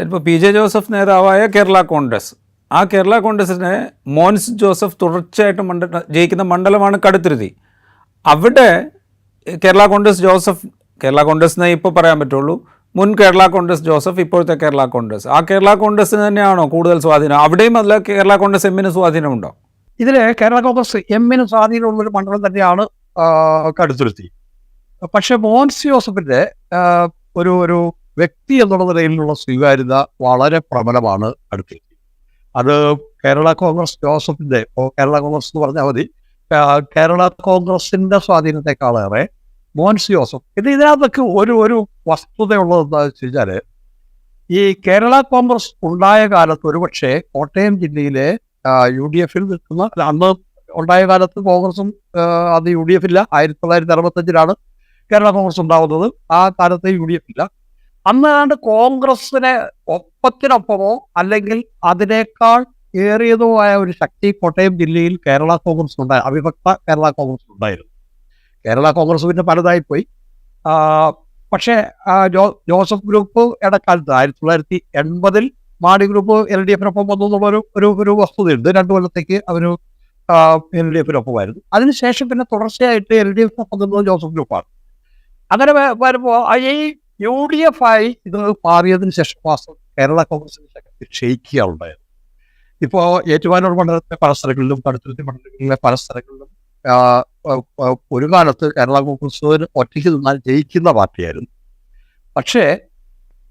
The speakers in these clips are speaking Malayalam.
ഇപ്പോൾ പി ജെ ജോസഫ് നേതാവായ കേരള കോൺഗ്രസ്. ആ കേരള കോൺഗ്രസിനെ മോൻസ് ജോസഫ് തുടർച്ചയായിട്ട് മണ്ഡ ജയിക്കുന്ന മണ്ഡലമാണ് കടുത്തിരുതി അവിടെ കേരള കോൺഗ്രസ് ജോസഫ് കേരള കോൺഗ്രസ് എന്നേ ഇപ്പോൾ പറയാൻ പറ്റുള്ളൂ മുൻ കേരള കോൺഗ്രസ് ജോസഫ് ഇപ്പോഴത്തെ കേരള കോൺഗ്രസ്. ആ കേരള കോൺഗ്രസിന് തന്നെയാണോ കൂടുതൽ സ്വാധീനം? അവിടെയും അല്ല കേരള കോൺഗ്രസ് എമ്മിന് സ്വാധീനമുണ്ടോ? ഇതിൽ കേരള കോൺഗ്രസ് എമ്മിന് സ്വാധീനമുള്ള ഒരു മണ്ഡലം തന്നെയാണ് കടുത്തിരുത്തി. പക്ഷെ മോൻസ് ജോസഫിന്റെ ഒരു ഒരു വ്യക്തി എന്നുള്ള നിലയിലുള്ള സ്വീകാര്യത വളരെ പ്രബലമാണ് അടുത്ത് അത് കേരള കോൺഗ്രസ് ജോസഫിന്റെ കേരള കോൺഗ്രസ് എന്ന് പറഞ്ഞാൽ മതി. കേരള കോൺഗ്രസിന്റെ സ്വാധീനത്തെക്കാളേറെ മോൻസ് ജോസഫ്. ഇത് ഇതിനകത്തൊക്കെ ഒരു ഒരു വസ്തുതയുള്ളത് എന്താ വെച്ച് കഴിഞ്ഞാൽ ഈ കേരള കോൺഗ്രസ് ഉണ്ടായ കാലത്ത് ഒരുപക്ഷെ കോട്ടയം ജില്ലയിലെ യു ഡി എഫിൽ നിൽക്കുന്ന അന്ന് ഉണ്ടായ കാലത്ത് കോൺഗ്രസും അത് യു ഡി എഫ് ഇല്ല ആയിരത്തി തൊള്ളായിരത്തി അറുപത്തഞ്ചിലാണ് കേരള കോൺഗ്രസ് ഉണ്ടാവുന്നത്. ആ കാലത്ത് യു ഡി എഫ് ഇല്ല അന്ന് ഏതാണ്ട് കോൺഗ്രസിനെ ഒപ്പത്തിനൊപ്പമോ അല്ലെങ്കിൽ അതിനേക്കാൾ ഏറിയതോ ആയ ഒരു ശക്തി കോട്ടയം ജില്ലയിൽ കേരള കോൺഗ്രസ് ഉണ്ടായി അവിഭക്ത കേരള കോൺഗ്രസ് ഉണ്ടായിരുന്നു. കേരള കോൺഗ്രസ് പിന്നെ പലതായി പോയി ആ, പക്ഷേ ജോ ജോസഫ് ഗ്രൂപ്പ് ഇടക്കാലത്ത് ആയിരത്തി തൊള്ളായിരത്തി എൺപതിൽ മാണി ഗ്രൂപ്പ് എൽ ഡി എഫിനൊപ്പം വന്നു എന്നുള്ളൊരു ഒരു ഒരു വസ്തുതയുണ്ട്. രണ്ടു കൊല്ലത്തേക്ക് അവർ എൽ ഡി എഫിനൊപ്പമായിരുന്നു. അതിനുശേഷം പിന്നെ തുടർച്ചയായിട്ട് എൽ ഡി എഫിനൊപ്പം നിന്നത് ജോസഫ് ഗ്രൂപ്പാണ്. അങ്ങനെ വരുമ്പോൾ ഈ യു ഡി എഫ് ആയി ഇത് മാറിയതിന് ശേഷം വാസ്തവം കേരള കോൺഗ്രസിന്റെ ശക്തി ക്ഷയിക്കുകയുണ്ടായത് ഇപ്പോൾ ഏറ്റുമാനൂർ മണ്ഡലത്തിലെ പല സ്ഥലങ്ങളിലും കടുത്തുരുത്തി മണ്ഡലങ്ങളിലെ പല സ്ഥലങ്ങളിലും ഒരു കാലത്ത് കേരള കോൺഗ്രസ് ഒറ്റയ്ക്ക് നിന്നാൽ ജയിക്കുന്ന പാർട്ടിയായിരുന്നു. പക്ഷേ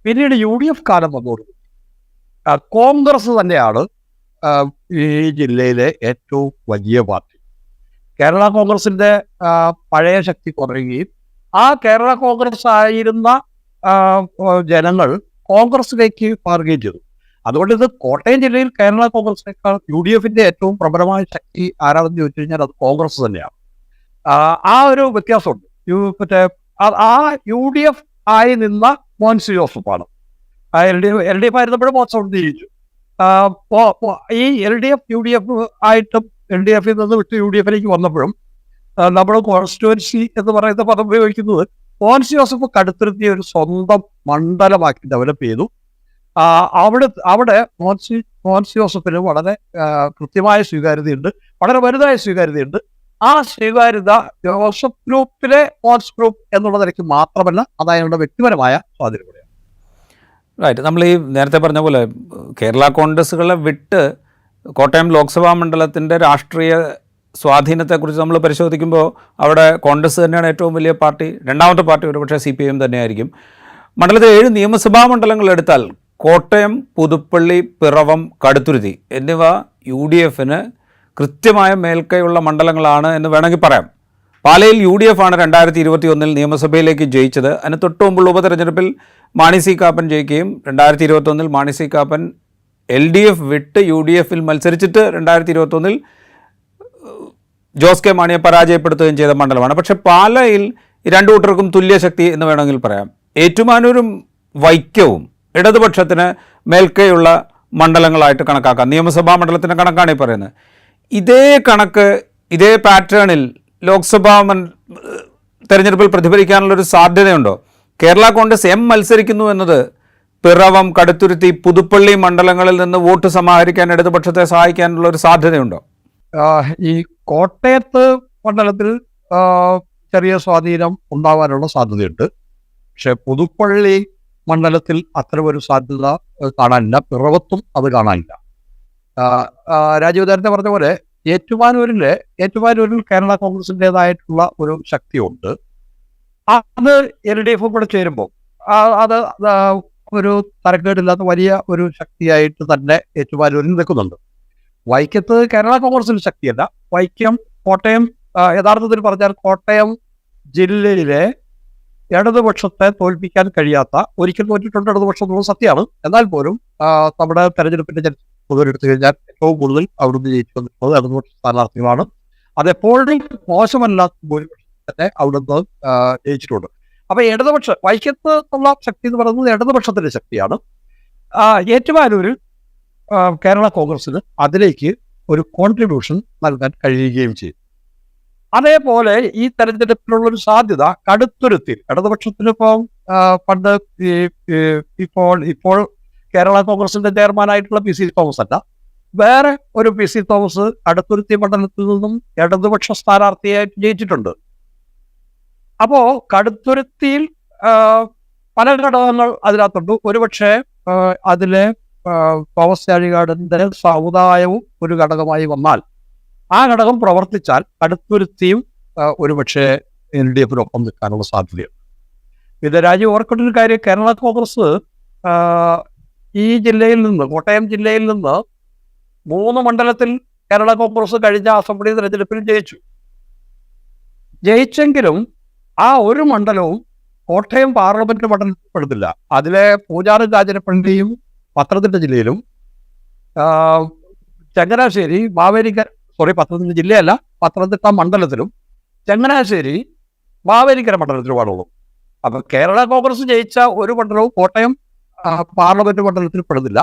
പിന്നീട് യു ഡി എഫ് കാലം വന്നോട് കോൺഗ്രസ് തന്നെയാണ് ഈ ജില്ലയിലെ ഏറ്റവും വലിയ പാർട്ടി. കേരള കോൺഗ്രസിന്റെ പഴയ ശക്തി കുറയുകയും ആ കേരള കോൺഗ്രസ് ആയിരുന്ന ജനങ്ങൾ കോൺഗ്രസിലേക്ക് മാറുകയും ചെയ്തു. അതുകൊണ്ട് ഇത് കോട്ടയം ജില്ലയിൽ കേരള കോൺഗ്രസിനേക്കാൾ യു ഡി എഫിന്റെ ഏറ്റവും പ്രബലമായ ശക്തി ആരാണെന്ന് ചോദിച്ചു കഴിഞ്ഞാൽ അത് കോൺഗ്രസ് തന്നെയാണ്. ആ, ഒരു വ്യത്യാസമുണ്ട്. മറ്റേ ആ- യു ഡി എഫ് ആയി നിന്ന Monsy ജോസഫാണ്. L D F L D F ആയിരുന്നപ്പോഴും മോശം തിരിച്ചു ഈ L D F U D F ആയിട്ടും എൽ ഡി എഫിൽ നിന്ന് വിട്ട് യു ഡി എഫിലേക്ക് വന്നപ്പോഴും നമ്മൾ നമ്മുടെ കോൺസ്റ്റുവൻസി എന്ന് പറയുന്ന പദം ഉപയോഗിക്കുന്നത് മോൻസി ജോസഫ് കടുത്തിരുത്തിയ ഒരു സ്വന്തം മണ്ഡലമാക്കി ഡെവലപ്പ് ചെയ്തു. അവിടെ അവിടെ മോൻസി മോൻസി ജോസഫിന് വളരെ കൃത്യമായ സ്വീകാര്യതയുണ്ട്. വളരെ വലുതായ സ്വീകാര്യതയുണ്ട്. ആ സ്വീകാര്യത ജോസഫ് ഗ്രൂപ്പിലെ മോൻസ് ഗ്രൂപ്പ് എന്നുള്ള നിലയ്ക്ക് മാത്രമല്ല അത് അയാളുടെ വ്യക്തിപരമായ സ്വാധീനം റൈറ്റ് നമ്മൾ ഈ നേരത്തെ പറഞ്ഞ പോലെ കേരള കോൺഗ്രസ്സുകളെ വിട്ട് കോട്ടയം ലോക്സഭാ മണ്ഡലത്തിന്റെ രാഷ്ട്രീയ സ്വാധീനത്തെക്കുറിച്ച് നമ്മൾ പരിശോധിക്കുമ്പോൾ അവിടെ കോൺഗ്രസ് തന്നെയാണ് ഏറ്റവും വലിയ പാർട്ടി രണ്ടാമത്തെ പാർട്ടി ഒരുപക്ഷെ സി പി എം തന്നെയായിരിക്കും. മണ്ഡലത്തിൽ ഏഴ് നിയമസഭാ മണ്ഡലങ്ങൾ എടുത്താൽ കോട്ടയം പുതുപ്പള്ളി പിറവം കടുത്തുരുതി എന്നിവ യു ഡി എഫിന് കൃത്യമായ മേൽക്കൈയുള്ള മണ്ഡലങ്ങളാണ് എന്ന് വേണമെങ്കിൽ പറയാം. പാലയിൽ യു ഡി എഫ് ആണ് രണ്ടായിരത്തി ഇരുപത്തി ഒന്നിൽ നിയമസഭയിലേക്ക് ജയിച്ചത്. അതിന് തൊട്ട് മുമ്പുള്ള ഉപതെരഞ്ഞെടുപ്പിൽ മാണി സി കാപ്പൻ ജയിക്കുകയും രണ്ടായിരത്തി ഇരുപത്തൊന്നിൽ Mani C Kappan L D F വിട്ട് യു ഡി എഫിൽ മത്സരിച്ചിട്ട് രണ്ടായിരത്തി ഇരുപത്തൊന്നിൽ ജോസ് കെ മാണിയെ പരാജയപ്പെടുത്തുകയും ചെയ്ത മണ്ഡലമാണ്. പക്ഷേ പാലയിൽ രണ്ട് കൂട്ടർക്കും തുല്യശക്തി എന്ന് വേണമെങ്കിൽ പറയാം. ഏറ്റുമാനൂരും വൈക്കവും ഇടതുപക്ഷത്തിന് മേൽക്കൈയുള്ള മണ്ഡലങ്ങളായിട്ട് കണക്കാക്കാം. നിയമസഭാ മണ്ഡലത്തിന്റെ കണക്കാണ് ഈ പറയുന്നത്. ഇതേ കണക്ക് ഇതേ പാറ്റേണിൽ ലോക്സഭാ മൻ തെരഞ്ഞെടുപ്പിൽ പ്രതിഫലിക്കാനുള്ളൊരു സാധ്യതയുണ്ടോ? കേരള കോൺഗ്രസ് എം മത്സരിക്കുന്നു എന്നത് പിറവം കടുത്തുരുത്തി പുതുപ്പള്ളി മണ്ഡലങ്ങളിൽ നിന്ന് വോട്ട് സമാഹരിക്കാൻ ഇടതുപക്ഷത്തെ സഹായിക്കാനുള്ള ഒരു സാധ്യതയുണ്ടോ? ഈ കോട്ടയത്ത് മണ്ഡലത്തിൽ ചെറിയ സ്വാധീനം ഉണ്ടാവാനുള്ള സാധ്യതയുണ്ട്. പക്ഷെ പുതുപ്പള്ളി മണ്ഡലത്തിൽ അത്തരമൊരു സാധ്യത കാണാനില്ല. പിറവത്തും അത് കാണാനില്ല. രാജീവ് നേരത്തെ പറഞ്ഞ പോലെ ഏറ്റുമാനൂരിലെ ഏറ്റുമാനൂരിൽ കേരള കോൺഗ്രസിന്റെതായിട്ടുള്ള ഒരു ശക്തിയുണ്ട്. അത് എൽ ഡി എഫും കൂടെ ചേരുമ്പോൾ അത് ഒരു തരക്കേടില്ലാത്ത വലിയ ഒരു ശക്തിയായിട്ട് തന്നെ ഏറ്റുമാനൂരിൽ നിൽക്കുന്നുണ്ട്. വൈക്കത്ത് കേരള കോൺഗ്രസിന് ശക്തിയല്ല. വൈക്കം കോട്ടയം യഥാർത്ഥത്തിൽ പറഞ്ഞാൽ കോട്ടയം ജില്ലയിലെ ഇടതുപക്ഷത്തെ തോൽപ്പിക്കാൻ കഴിയാത്ത ഒരിക്കൽ തോറ്റിട്ടുണ്ട് ഇടതുപക്ഷം എന്നുള്ളത് സത്യമാണ്. എന്നാൽ പോലും നമ്മുടെ തെരഞ്ഞെടുപ്പിന്റെ ചരിത്രം പൊതുവെ എടുത്തു കഴിഞ്ഞാൽ ഏറ്റവും കൂടുതൽ അവിടുന്ന് ജയിച്ചു വന്നിട്ടുള്ളത് ഇടതുപക്ഷ സ്ഥാനാർത്ഥികളാണ് അതെപ്പോഴും മോശമല്ലാത്ത തന്നെ അവിടുന്ന് ജയിച്ചിട്ടുണ്ട്. അപ്പൊ ഇടതുപക്ഷ വൈക്കത്ത് ഉള്ള ശക്തി എന്ന് പറയുന്നത് ഇടതുപക്ഷത്തിന്റെ ശക്തിയാണ്. ഏറ്റുമാനൂരിൽ കേരള കോൺഗ്രസിന് അതിലേക്ക് ഒരു കോൺട്രിബ്യൂഷൻ നൽകാൻ കഴിയുകയും ചെയ്യും അതേപോലെ ഈ തെരഞ്ഞെടുപ്പിനുള്ളൊരു സാധ്യത കടുത്തുരുത്തി ഇടതുപക്ഷത്തിന് ഇപ്പോൾ പണ്ട് ഇപ്പോൾ ഇപ്പോൾ കേരള കോൺഗ്രസിന്റെ ചെയർമാനായിട്ടുള്ള പി സി തോമസ് അല്ല. വേറെ ഒരു പി സി തോമസ് കടുത്തുരുത്തി മണ്ഡലത്തിൽ നിന്നും ഇടതുപക്ഷ സ്ഥാനാർത്ഥിയായിട്ട് ജയിച്ചിട്ടുണ്ട്. അപ്പോ കടുത്തുരുത്തിയിൽ പല ഘടകങ്ങൾ അതിനകത്തുണ്ട്. ഒരുപക്ഷെ അതിലെ തോമസ് ചാഴികാടന്റെ സമുദായവും ഒരു ഘടകമായി വന്നാൽ ആ ഘടകം പ്രവർത്തിച്ചാൽ കടുത്തുരുത്തിയും ഒരുപക്ഷെ എൽ ഡി എഫിനൊപ്പം നിൽക്കാനുള്ള സാധ്യതയുണ്ട്. ഇത് രാജ്യം ഓർക്കേണ്ട ഒരു കാര്യം. കേരള കോൺഗ്രസ് ഈ ജില്ലയിൽ നിന്ന് കോട്ടയം ജില്ലയിൽ നിന്ന് മൂന്ന് മണ്ഡലത്തിൽ കേരള കോൺഗ്രസ് കഴിഞ്ഞ അസംബ്ലി തെരഞ്ഞെടുപ്പിൽ ജയിച്ചു. ജയിച്ചെങ്കിലും ആ ഒരു മണ്ഡലവും കോട്ടയം പാർലമെന്റ് മണ്ഡലത്തിൽപ്പെടുന്നില്ല. അതിലെ പൂജാറി രാജനപ്പള്ളിയും പത്തനംതിട്ട ജില്ലയിലും ചങ്ങനാശ്ശേരി മാവേലിക്കര സോറി പത്തനംതിട്ട ജില്ലയല്ല പത്തനംതിട്ട മണ്ഡലത്തിലും ചങ്ങനാശ്ശേരി മാവേലിക്കര മണ്ഡലത്തിലുമാണുള്ളൂ അപ്പൊ കേരള കോൺഗ്രസ് ജയിച്ച ഒരു മണ്ഡലവും കോട്ടയം പാർലമെന്റ് മണ്ഡലത്തിൽ പെടുന്നില്ല.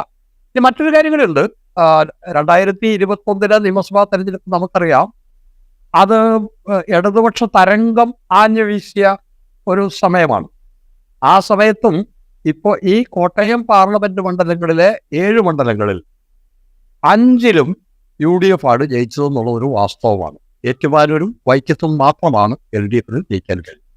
ഇനി മറ്റൊരു കാര്യങ്ങളുണ്ട്. രണ്ടായിരത്തി ഇരുപത്തി ഒന്നിലെ നിയമസഭാ തെരഞ്ഞെടുപ്പ് നമുക്കറിയാം. അത് ഇടതുപക്ഷ തരംഗം ആഞ്ഞു വീശിയ ഒരു സമയമാണ്. ആ സമയത്തും ഇപ്പോൾ ഈ കോട്ടയം പാർലമെന്റ് മണ്ഡലങ്ങളിലെ ഏഴ് മണ്ഡലങ്ങളിൽ അഞ്ചിലും യു ഡി എഫ് ആണ് ജയിച്ചതെന്നുള്ള ഒരു വാസ്തവമാണ്. ഏറ്റുമാനൂരും വൈക്കത്തും മാത്രമാണ് എൽ ഡി എഫിന് ജയിക്കാൻ കഴിയും